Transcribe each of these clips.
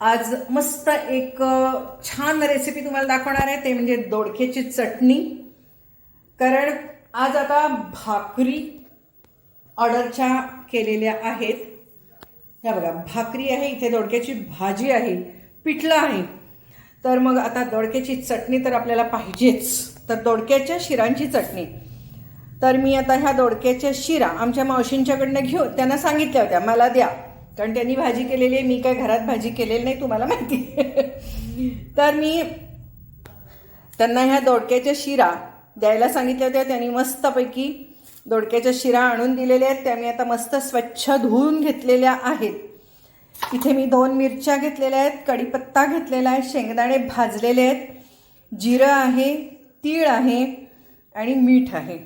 आज मस्त एक छान रेसिपी तुम्हाला दाखवणार आहे. ते म्हणजे दोडक्याची चटणी. कारण आज आता भाकरी ऑर्डरच्या केलेल्या आहेत. ह्या बघा भाकरी आहे इथे दोडक्याची भाजी आहे पिठलं आहे. तर मग आता दोडक्याची चटणी तर आपल्याला पाहिजेच. तर दोडक्याच्या शिरांची चटणी. तर मी आता ह्या दोडक्याच्या शिरा आमच्या मावशींच्याकडनं घेऊ त्यांना सांगितल्या होत्या मला द्या. कारण त्यांनी भाजी केलेली आहे मी काय घरात भाजी केलेली नाही तुम्हाला माहिती आहे. तर मी त्यांना ह्या दोडक्याच्या शिरा द्यायला सांगितल्या होत्या त्यांनी मस्तपैकी दोडक्याच्या शिरा आणून दिलेल्या आहेत त्या मी आता मस्त स्वच्छ धुवून घेतलेल्या आहेत इथे मी दोन मिरच्या घेतलेल्या आहेत कढीपत्ता घेतलेला आहे शेंगदाणे भाजलेले आहेत जिरं आहे तीळ आहे आणि मीठ आहे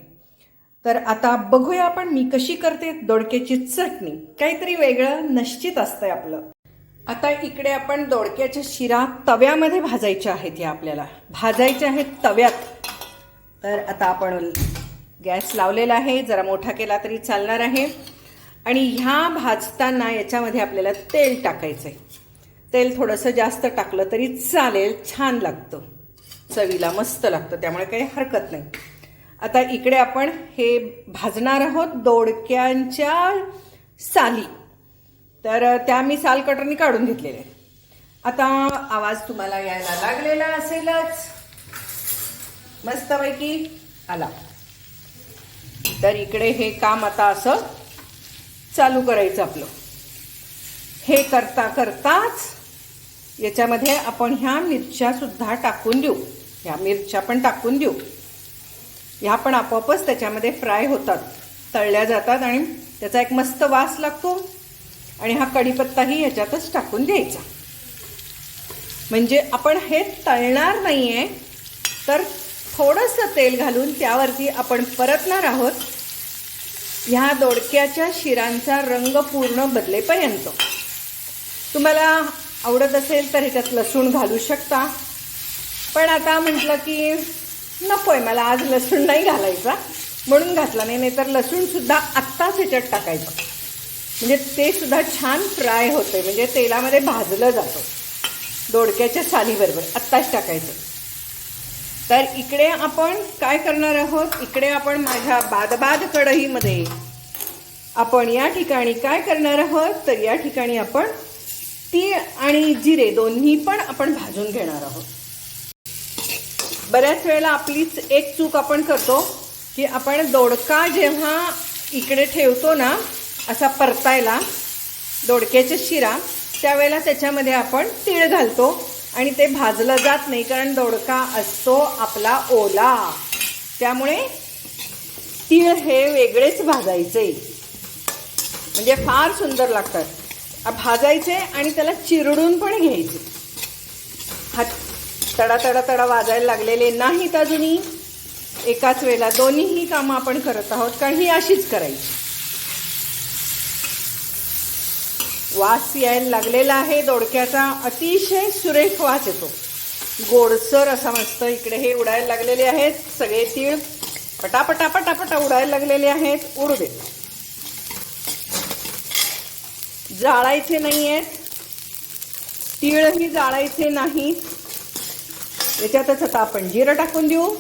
तर आता बघूया आपण मी कशी करते दोडक्याची चटणी. काहीतरी वेगळं निश्चित असतंय आपलं. आता इकडे आपण दोडक्याच्या शिरा तव्यामध्ये भाजायच्या आहेत या आपल्याला. भाजायच्या आहेत तव्यात. तर आता आपण गॅस लावलेला आहे जरा मोठा केला तरी चालणार आहे. आणि ह्या भाजताना याच्यामध्ये आपल्याला तेल टाकायचं आहे तेल थोडंसं जास्त टाकलं तरी चालेल छान लागतं. चवीला मस्त लागतं त्यामुळे काही हरकत नाही. आता इकडे आपण हे भाजणार आहोत दोडक्यांच्या साली. तर त्या मी साल कटरनी काढून घेतलेल्या आहेत. आता आवाज तुम्हाला यायला लागलेला असेलच. मस्तपैकी आला. तर इकडे हे काम आता असं चालू करायचं आपलं. हे करता करताच याच्यामध्ये आपण ह्या मिरच्या सुद्धा टाकून देऊ. ह्या मिरच्या पण टाकून देऊ. ह्या पण आपोआपच त्याच्यामध्ये फ्राय होतात तळल्या जातात आणि त्याचा एक मस्त वास लागतो. आणि हा कढीपत्ताही ह्याच्यातच टाकून द्यायचा. म्हणजे आपण हे तळणार नाही आहे तर थोडंसं तेल घालून त्यावरती आपण परतणार आहोत. ह्या दोडक्याच्या शिरांचा रंग पूर्ण बदलेपर्यंत. तुम्हाला आवडत असेल तर ह्याच्यात लसूण घालू शकता. पण आता म्हटलं की नको आहे मला आज लसूण नाही घालायचा. म्हणून घातला नाही नाहीतर लसूणसुद्धा आत्ताच ह्याच्यात टाकायचं. म्हणजे ते सुद्धा छान फ्राय होते म्हणजे तेलामध्ये भाजलं जातं. दोडक्याच्या सालीबरोबर आत्ताच टाकायचं. तर इकडे आपण काय करणार आहोत? इकडे आपण माझ्या बादबाद कढईमध्ये आपण या ठिकाणी काय करणार आहोत? तर या ठिकाणी आपण तीळ आणि जिरे दोन्ही पण आपण भाजून घेणार आहोत. बऱ्याच वेळेला आपलीच एक चूक आपण करतो की आपण दोडका जेव्हा इकडे ठेवतो ना असा परतायला दोडक्याच्या शिरा त्यावेळेला त्याच्यामध्ये आपण तीळ घालतो आणि ते भाजलं जात नाही कारण दोडका असतो आपला ओला. त्यामुळे तीळ हे वेगळेच भाजायचे. म्हणजे फार सुंदर लागतात. भाजायचे आणि त्याला चिरडून पण घ्यायचे. हात तडा तडा तडा वाजायला लागलेले नाहीत अजूनही. एकाच वेळेला दोन्हीही कामं आपण करत आहोत. कारण ही अशीच करायची. वास यायला लागलेला आहे. दोडक्याचा अतिशय सुरेख वास येतो. गोडसर असा मस्त इकडे हे उडायला लागलेले आहेत. सगळे तीळ पटापटा पटापटा उडायला लागलेले आहेत. उडू दे. जाळायचे नाही आहेत तीळही जाळायचे नाहीत. याच्यातच आता आपण जिरं टाकून देऊ.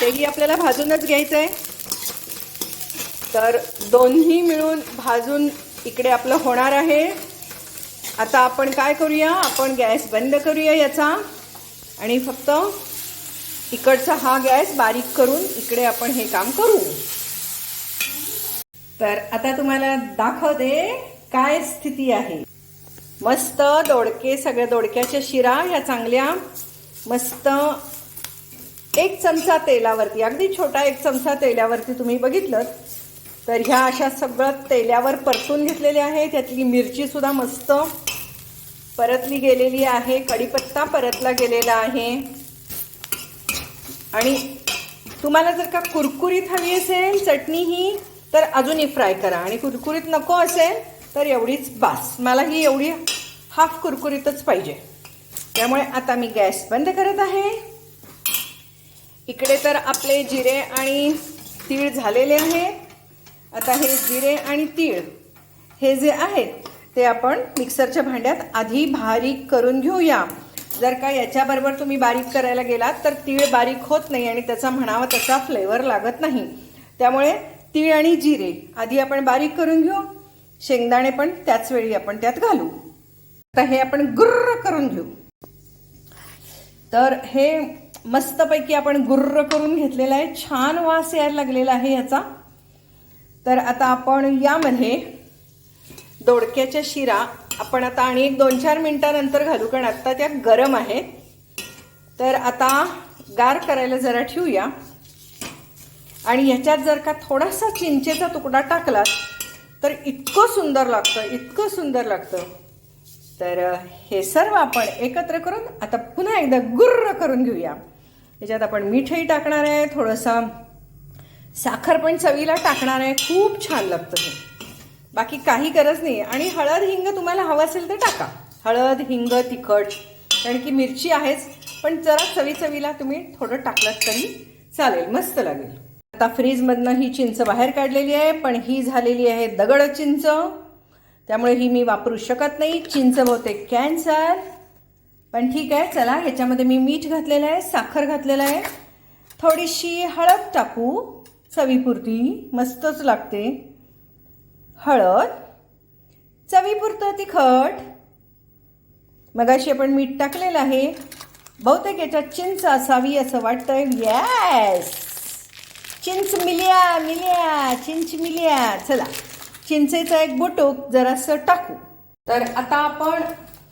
तेही आपल्याला भाजूनच घ्यायचं आहे तर दोन्ही मिळून भाजून इकडे आपलं होणार आहे. आता आपण काय करूया? आपण गॅस बंद करूया याचा. आणि फक्त इकडचा हा गॅस बारीक करून इकडे आपण हे काम करू. तर आता तुम्हाला दाखवते काय स्थिती आहे. मस्त दोडके सगळ्या दोडक्याच्या शिरा ह्या चांगल्या मस्त एक चमचा तेलावरती अगदी छोटा एक चमचा तेलावरती तुम्ही बघितलं तर ह्या अशा सगळं तेल्यावर परतून घेतलेले आहे. त्यातली मिरची सुद्धा मस्त परतली गेलेली आहे कढीपत्ता परतला गेलेला आहे. आणि तुम्हाला जर का कुरकुरीत हवी असेल चटणी ही तर अजूनही फ्राय करा. आणि कुरकुरीत नको असेल तर एवढीच बास. मला ही एवढी हाफ कुरकुरीतच पाहिजे. त्यामुळे आता मी गॅस बंद करत आहे. इकडे तर आपले जिरे आणि तीळ झालेले आहे. आता हे जिरे आणि तीळ हे जे आहेत ते आपण मिक्सरच्या भांड्यात आधी बारीक करून घेऊया. जर का याच्याबरोबर तुम्ही बारीक करायला गेलात तर तीळ बारीक होत नाही आणि त्याचा म्हणावा तसा फ्लेवर लागत नाही. त्यामुळे तीळ आणि जिरे आधी आपण बारीक करून घेऊ. शेंगदाणे पण त्याच वेळी आपण त्यात घालू. आता हे आपण गुर्र करून घेऊ. तर हे मस्तपैकी आपण गुर्र करून घेतलेलं आहे. छान वास यायला लागलेला आहे याचा. तर आता आपण यामध्ये दोडक्याच्या शिरा आपण आता आणि एक दोन चार मिनटानंतर घालू कारण आत्ता त्या गरम आहेत. तर आता गार करायला जरा ठेवूया. आणि ह्याच्यात जर का थोडासा चिंचेचा तुकडा टाकला तर इतकं सुंदर लागतं इतकं सुंदर लागतं. तर हे सर्व आपण एकत्र करून आता पुन्हा एकदा गुर्र करून घेऊया. याच्यात आपण मीठही टाकणार आहे थोडंसं साखर पण चवीला टाकणार आहे. खूप छान लागतं हे. बाकी काही गरज नाही. आणि हळद हिंग तुम्हाला हवं असेल तर टाका. हळद हिंग तिखट कारण की मिरची आहेच पण जरा चवी चवीला तुम्ही थोडं टाकलं तरी चालेल मस्त लागेल. आता फ्रीजमधनं ही चिंच बाहेर काढलेली आहे पण ही झालेली आहे दगड चिंच. त्यामुळे ही मी वापरू शकत नाही. चिंच बहुतेक कॅन्सर पण ठीक आहे चला ह्याच्यामध्ये मी मीठ घातलेलं आहे साखर घातलेलं आहे. थोडीशी हळद टाकू चवीपुरती मस्तच लागते. हळद. चवीपुरतं तिखट. मगाशी आपण मीठ टाकलेलं आहे. बहुतेक याच्यात चिंच असावी असं वाटतंय. यॅस चिंच मिल्या मिल्या चिंच मिल्या. चला. चिंचेचा एक बोटोक जरासं टाकू. तर आता आपण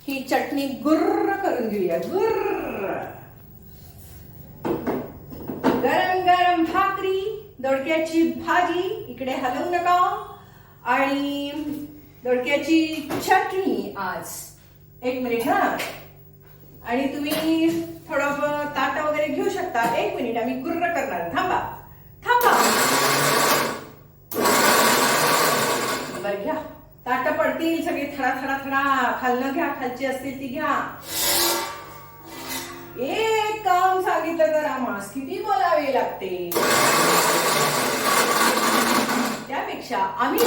ही चटणी गुर्र करून घेऊया. गुर्र. गरम गरम भाकरी दोडक्याची भाजी इकडे हलवू नका. आणि दोडक्याची चटणी आज. एक मिनिट हा. आणि तुम्ही थोडं ताट वगैरे घेऊ शकता. एक मिनिट आम्ही गुर्र करणार. थांबा. थांबा बर घ्या ताट पडतील सगळी थडा थडा थडा. खालनं घ्या खालची असतील ती घ्या. एक काम सांगितलं तर आम्हाला किती बोलावे लागते? त्यापेक्षा आम्ही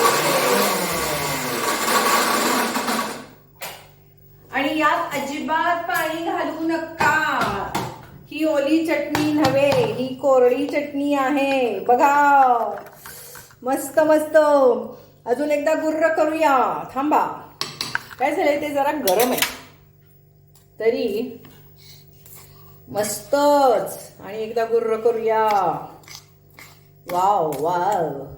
आणि यात अजिबात पाणी घालू नका. ही ओली चटणी नव्हे ही कोरडी चटणी आहे. बघा. मस्त मस्त. अजून एकदा गुर्र करूया. थांबा. काय झालंय ते जरा गरम आहे. तरी मस्तच. आणि एकदा गुर्र करूया. Wow wow.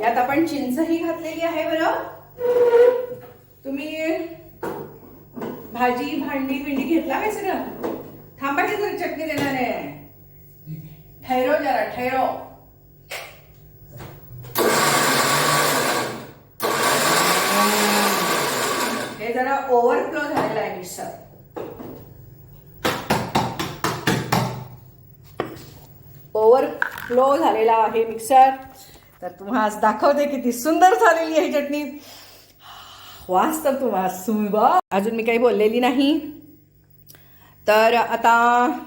यात आपण चिंचही घातलेली आहे बरं. तुम्ही भाजी भांडी भिंडी घेतला काय सगळं? थांबा की जरा चटणी देणार आहे. ठैरो जरा ठैरो हे जरा ओव्हरफ्लो झालेला आहे मिक्सर. ओव्हरफ्लो झालेला आहे मिक्सर. तर तुम्हाला आज दाखवते किती सुंदर झालेली आहे चटणी. वास तर तुम्हाला सुबा अजून मी काही बोललेली नाही. तर आता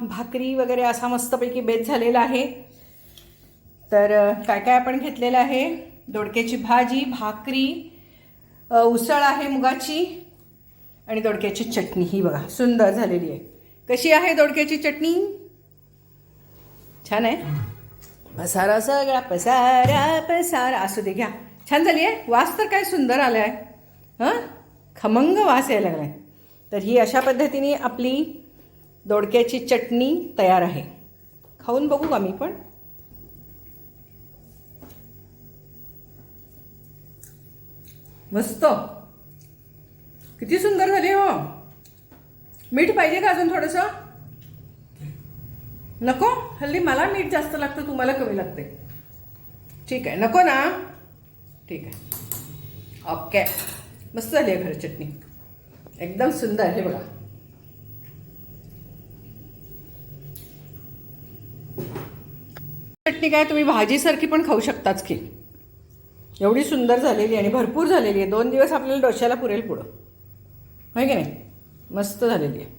भाकरी वगैरे असा मस्तपैकी बेत झालेला आहे. तर काय काय आपण घेतलेलं आहे? दोडक्याची भाजी भाकरी उसळ आहे मुगाची. आणि दोडक्याची चटणी ही बघा सुंदर झालेली आहे. कशी आहे दोडक्याची चटणी? छान आहे. पसारा सगळा पसारा पसारा. असू दे घ्या. छान झाली आहे. वास तर काय सुंदर आला आहे हां? खमंग वास यायला लागला आहे तर ही अशा पद्धतीने आपली दोडक्याची चटणी तयार आहे. खाऊन बघू का मी पण? मस्त. किती सुंदर झाली हो. मीठ पाहिजे का अजून थोडंसं? नको? हल्ली मला मीठ जास्त लागतं तुम्हाला कमी लागते ठीक आहे नको ना? ठीक आहे. ओके. मस्त झाली आहे खरं चटणी. एकदम सुंदर हे बघा. चटणी काय तुम्ही भाजीसारखी पण खाऊ शकताच की. एवढी सुंदर झालेली आणि भरपूर झालेली आहे. दोन दिवस आपल्याला डोश्याला पुरेल पुढं. आहे की नाही? मस्त झालेली आहे.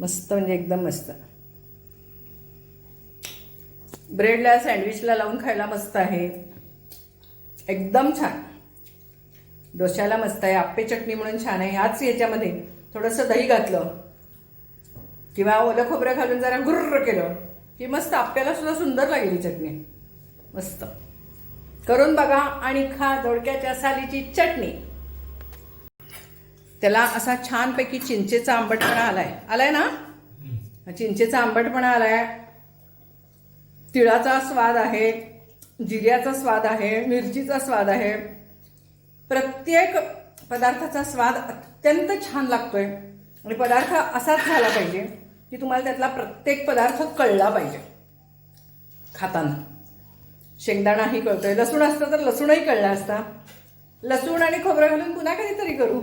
मस्त म्हणजे एकदम मस्त. ब्रेडला सँडविचला लावून खायला मस्त आहे. एकदम छान. डोश्याला मस्त आहे. आप्पे चटणी म्हणून छान आहे. आज याच्यामध्ये थोडंसं दही घातलं. किंवा ओलं खोबरं घालून जरा गुर्र केलं. की मस्त आप्याला सुद्धा सुंदर लागेल ही चटणी. मस्त. करून बघा आणि खा दोडक्याच्या सालीची चटणी. त्याला असा छानपैकी चिंचेचा आंबटपणा आलाय. आलाय ना? चिंचेचा आंबटपणा आलाय. तिळाचा स्वाद आहे जिऱ्याचा स्वाद आहे मिरचीचा स्वाद आहे. प्रत्येक पदार्थाचा स्वाद अत्यंत छान लागतोय. आणि पदार्थ असाच झाला पाहिजे की तुम्हाला त्यातला प्रत्येक पदार्थ कळला पाहिजे. खाताना. शेंगदाणाही कळतोय लसूण असतं तर लसूणही कळला असता. लसूण आणि खोबरं घालून पुन्हा कधीतरी करू.